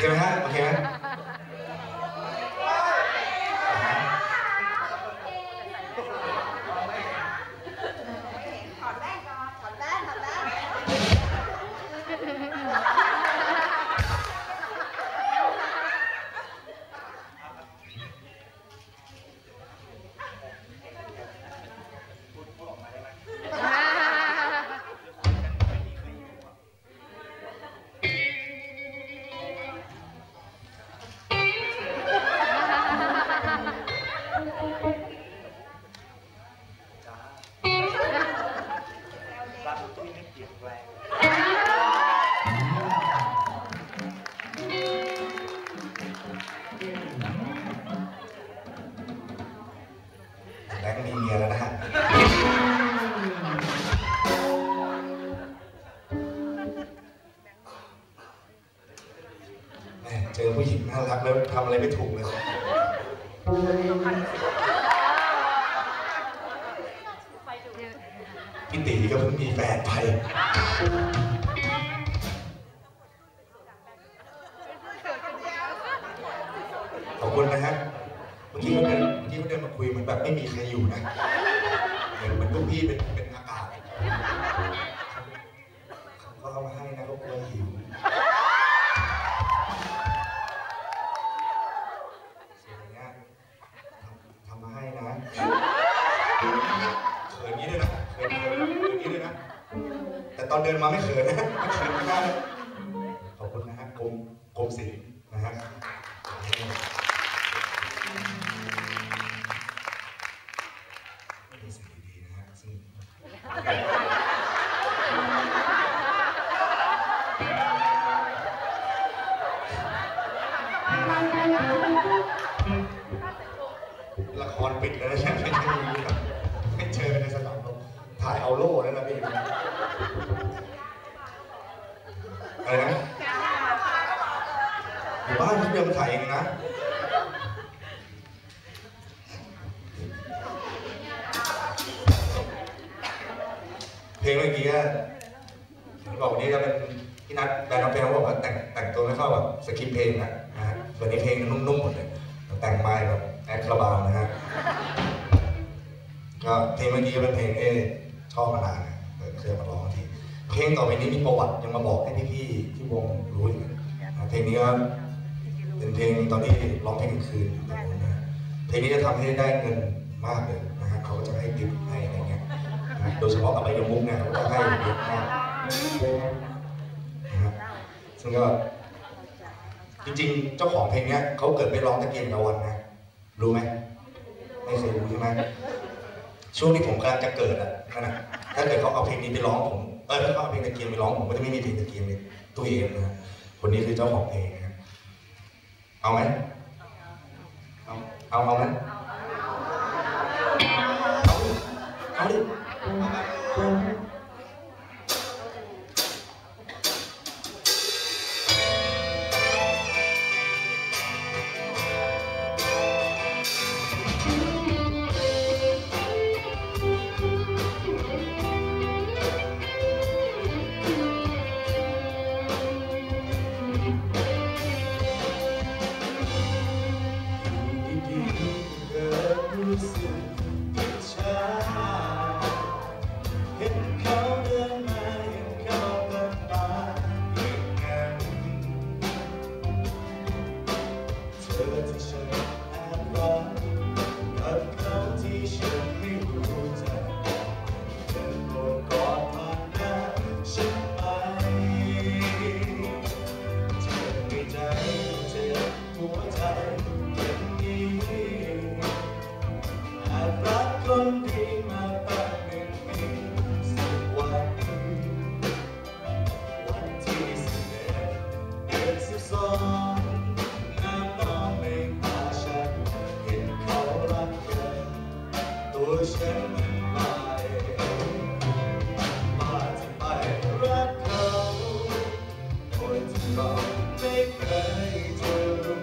เคไหม แบงค์มีเมียแล้วนะฮะแเจอผู้หญิงน่ารักแล้วทำอะไรไม่ถูกเลยพี่ตีก็เพิ่งมีแฟนไปขอบคุณนะฮะ เมื่อกี้เขาเดินเมื่อกี้เขาเดินมาคุยเหมือนแบบไม่มีใครอยู่นะเหมือนเหมือนพวกพี่เป็นเป็นอากาศเขาเอามาให้นะเขากลัวหิวส่วนเนี้ยทำมาให้นะเขินนี้ด้วยนะเขินเขินนี้ด้วยนะ แต่ตอนเดินมาไม่เขินนะเขินไม่ได้ขอบคุณนะฮะกรมกรมศิลป์นะฮะ ละครปิดแล้วนะเนี่ยไม่ใช่มีแบบไม่เจอในสนามรบถ่ายเอาโล่แล้วนะพี่อะไรนะอยู่บ้านที่เดิมถ่ายเองนะเพลงเมื่อกี้บอกวันนี้ก็เป็นพี่นัทแบนด์น้องเพลงบอกว่าแต่งแต่งตัวไม่เข้ากับสคริปต์เพลงนะนะฮะส่วนนี้เพลงนุ่มๆหมดเลย เพลงนี้เป็นเพลงเอชอบมานานนะเคยมาร้องทีเพลงต่อไปนี้มีประวัติยังมาบอกให้พี่ๆที่วงรู้อีกเพลงนี้ก็เป็นเพลงตอนที่ร้องเพลงคืนอยู่ตรงนู้นนะเพลงนี้จะทำให้ได้เงินมากเลยนะฮะเขาก็จะให้ติปให้อะไรเงี้ยโดยเฉพาะกับใบยมุกเนี่ยเขาจะให้เยอะมากนะครับซึ่งก็จริงๆ เจ้าของเพลงเนี้ยเขาเกิดไม่ร้องตะเกียงตะวันนะ รู้ไหมไม่เคยรู้ใช่ไหม ช่วงที่ผมกำลังจะเกิดอะนั่นนะถ้าเกิดเขาเอาเพลงนี้ไปร้องผมเออถ้าเขาเอาเพลงตะเกียงไปร้องผมก็จะไม่มีเพลงตะเกียงในตู้เองนะฮะคนนี้คือเจ้าของเพลงนะเอาไหมเอาเอาเอาไหมเอาดิเอาดิ เคยจะรู้